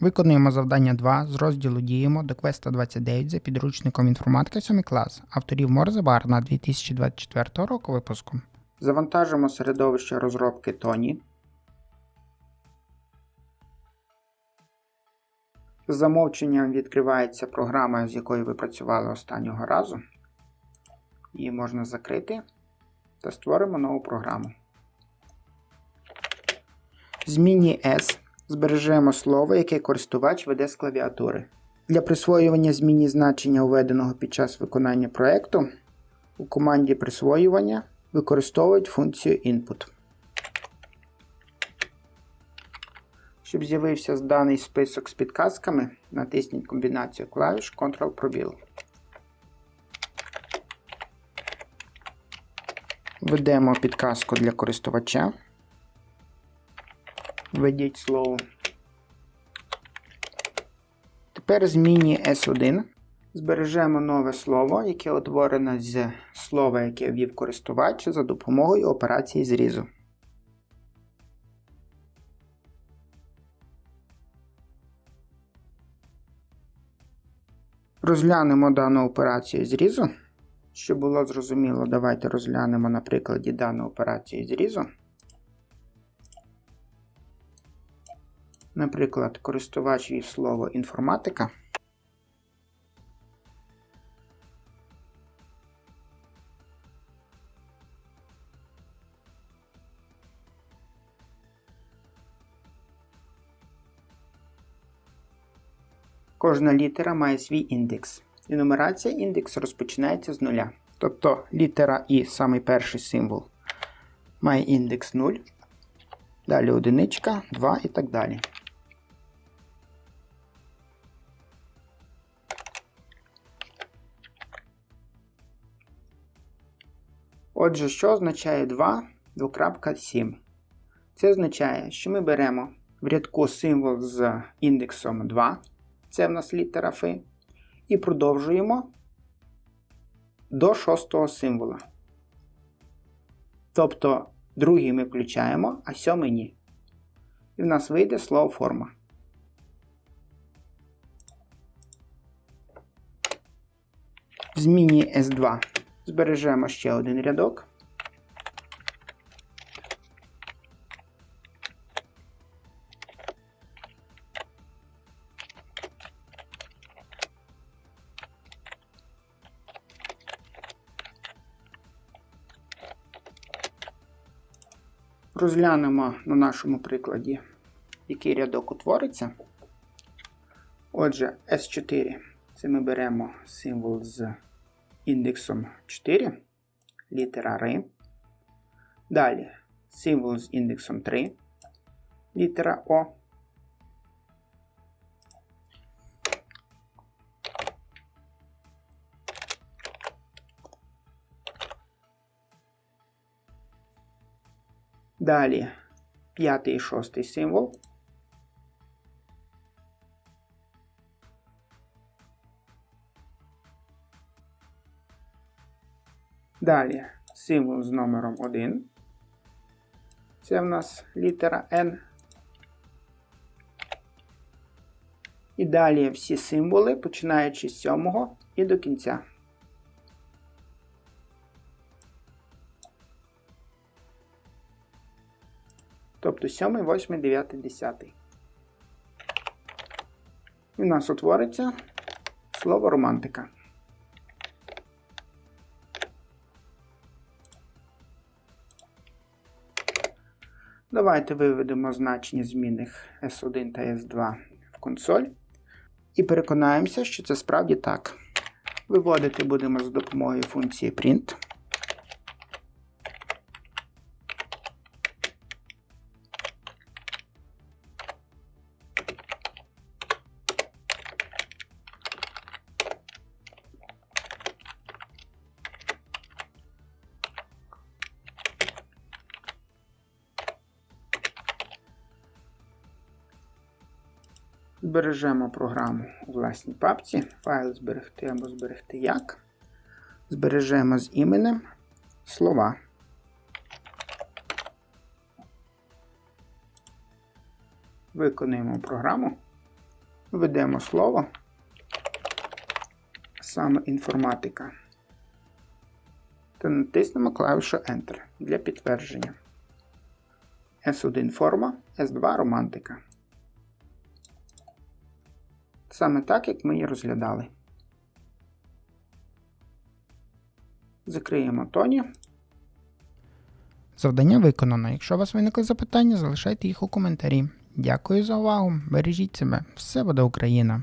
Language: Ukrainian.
Виконуємо завдання 2 з розділу Діємо до квеста 29 за підручником інформатика 7 клас авторів Морзебар на 2024 року випуску. Завантажимо середовище розробки Тоні. З замовченням відкривається програма, з якою ви працювали останнього разу. Її можна закрити та створимо нову програму. Зміні S збережемо слово, яке користувач веде з клавіатури. Для присвоювання зміні значення, введеного під час виконання проєкту, у команді присвоювання використовують функцію input. Щоб з'явився даний список з підказками, натисніть комбінацію клавіш Ctrl-пробіл. Введемо підказку для користувача. Введіть слово. Тепер зміні S1. Збережемо нове слово, яке утворене з слова, яке ввів користувач за допомогою операції зрізу. Розглянемо дану операцію зрізу. Щоб було зрозуміло, давайте розглянемо на прикладі дану операцію зрізу. Наприклад, користувач вів слово інформатика. Кожна літера має свій індекс. І нумерація індексу розпочинається з нуля. Тобто літера І, самий перший символ, має індекс 0, далі одиничка, 2 і так далі. Отже, що означає 2 2.7? Це означає, що ми беремо в рядку символ з індексом 2, це в нас літера Ф, і продовжуємо до шостого символа. Тобто другий ми включаємо, а сьомий ні. І в нас вийде слово форма. В зміні S2 збережемо ще один рядок. Розглянемо на нашому прикладі, який рядок утвориться. Отже, S4 це ми беремо символ з індексом 4, літера Р. Далі символ з індексом 3, літера О. Далі п'ятий і шостий символ. Далі символ з номером 1. Це в нас літера N. І далі всі символи, починаючи з 7 і до кінця. Тобто 7, 8, 9, 10. І у нас утвориться слово романтика. Давайте виведемо значення змінних S1 та S2 в консоль. І переконаємося, що це справді так. Виводити будемо за допомогою функції print. Збережемо програму у власній папці. Файл зберегти або зберегти як. Збережемо з іменем слова. Виконуємо програму. Введемо слово. Саме інформатика. Та натиснемо клавішу Enter для підтвердження. S1 форма, S2 романтика. Саме так, як ми її розглядали. Закриємо тоні. Завдання виконано. Якщо у вас виникли запитання, залишайте їх у коментарі. Дякую за увагу. Бережіть себе. Все буде Україна!